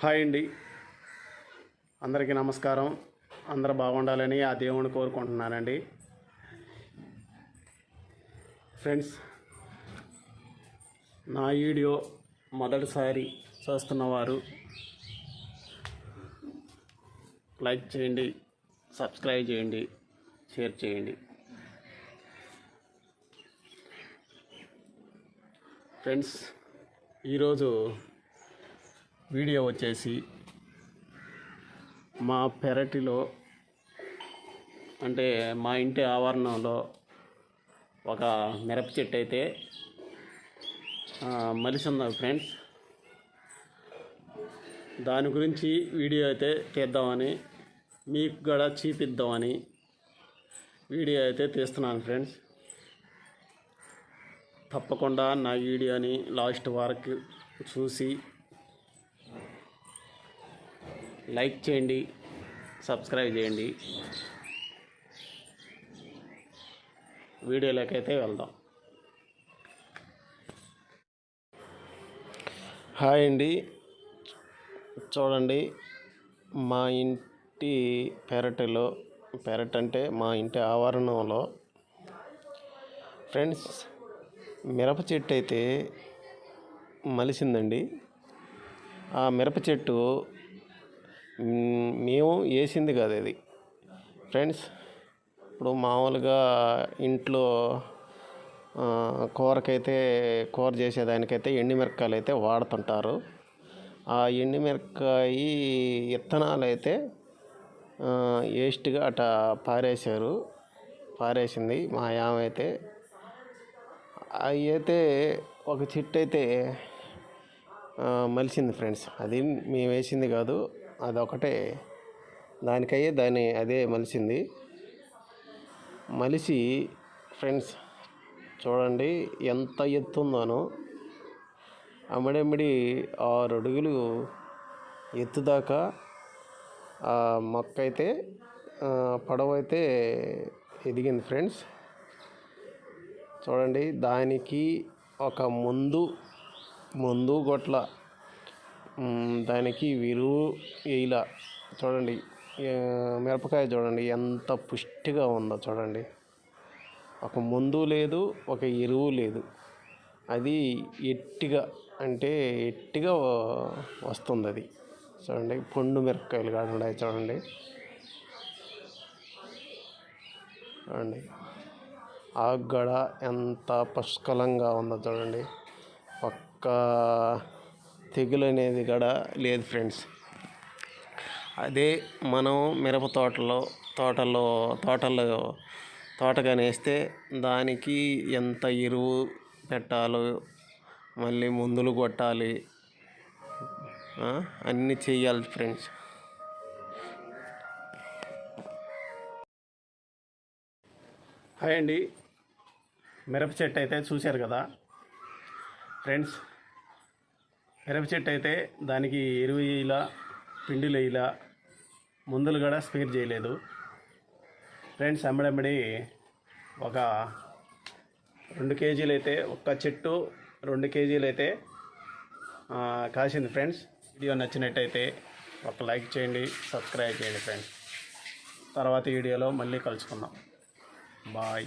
Hi అండి. అందరికీ నమస్కారం. అందరూ బాగుండాలని ఆ దేవుని కోరుకుంటున్నానండి. ఫ్రెండ్స్ నా వీడియో మొదటిసారి చూస్తున్నవారు లైక్ చేయండి సబ్స్క్రైబ్ చేయండి షేర్ చేయండి. ఫ్రెండ్స్ ఈరోజు వీడియో వచ్చేసి మా పెరటిలో అంటే మా ఇంటి ఆవరణంలో ఒక మిరప చెట్టు అయితే ఆ, మలిసి ఫ్రెండ్స్. దాని గురించి వీడియో అయితే తీద్దామని మీకు కూడా చూపిద్దామని వీడియో అయితే తీస్తున్నాను ఫ్రెండ్స్. తప్పకుండా నా వీడియోని లాస్ట్ వరకు చూసి లైక్ చేయండి సబ్స్క్రైబ్ చేయండి. వీడియోలోకైతే వెళ్దాం. హాయ్ అండి. చూడండి మా ఇంటి పెరటిలో పెరట్ అంటే మా ఇంటి ఆవరణంలో ఫ్రెండ్స్ మిరప చెట్టు అయితే మలిసిందండి. ఆ మిరప చెట్టు మేము వేసింది కాదు అది ఫ్రెండ్స్ ఇప్పుడు మామూలుగా ఇంట్లో కూరకైతే కూర చేసేదానికైతే ఎండుమిరపకాయలు అయితే వాడుతుంటారు. ఆ ఎండుమిరపకాయ విత్తనాలు అయితే వేస్ట్గా అట పారేశారు. పారేసింది మా యామ అయితే అవి అయితే ఒక చెట్టు అయితే మలిసింది ఫ్రెండ్స్. అది మేము వేసింది కాదు. అదొకటే. దానికయ్యే దాని అదే మలిసింది. మలిసి ఫ్రెండ్స్ చూడండి ఎంత ఎత్తు ఉందోనో అమ్మడమ్మడి ఆరు అడుగులు ఎత్తు దాకా ఆ మొక్క అయితే పడవ అయితే ఎదిగింది ఫ్రెండ్స్. చూడండి దానికి ఒక ముందు ముందు గొట్ల దానికి వీరు ఇలా చూడండి మిరపకాయ చూడండి ఎంత పుష్టిగా ఉందో చూడండి. ఒక ముందు లేదు ఒక ఎరువు లేదు. అది ఎట్టిగా అంటే ఎట్టిగా వస్తుంది అది. చూడండి పండు మిరపకాయలు కాకుండా చూడండి. చూడండి ఆ గడ ఎంత పుష్కలంగా ఉందో చూడండి. ఒక్క తెగులు అనేది కూడా లేదు ఫ్రెండ్స్. అదే మనం మిరప తోటలో తోటలో తోటలో తోటగానేస్తే దానికి ఎంత ఎరువు పెట్టాలో మళ్ళీ మందులు కొట్టాలి అన్నీ చేయాలి ఫ్రెండ్స్. హాయ్ అండి. మిరప చెట్టు అయితే చూశారు కదా. ఫ్రెండ్స్ మిరప చెట్టు అయితే దానికి ఎరువు ఇలా పిండిలు ఇలా మందులు కూడా స్పేర్ చేయలేదు. ఫ్రెండ్స్ అమ్మడమ్మడి ఒక రెండు కేజీలు అయితే ఒక్క చెట్టు రెండు కేజీలు అయితే కాసింది ఫ్రెండ్స్. వీడియో నచ్చినట్టయితే ఒక లైక్ చేయండి సబ్స్క్రైబ్ చేయండి ఫ్రెండ్స్. తర్వాత వీడియోలో మళ్ళీ కలుసుకుందాం. బాయ్.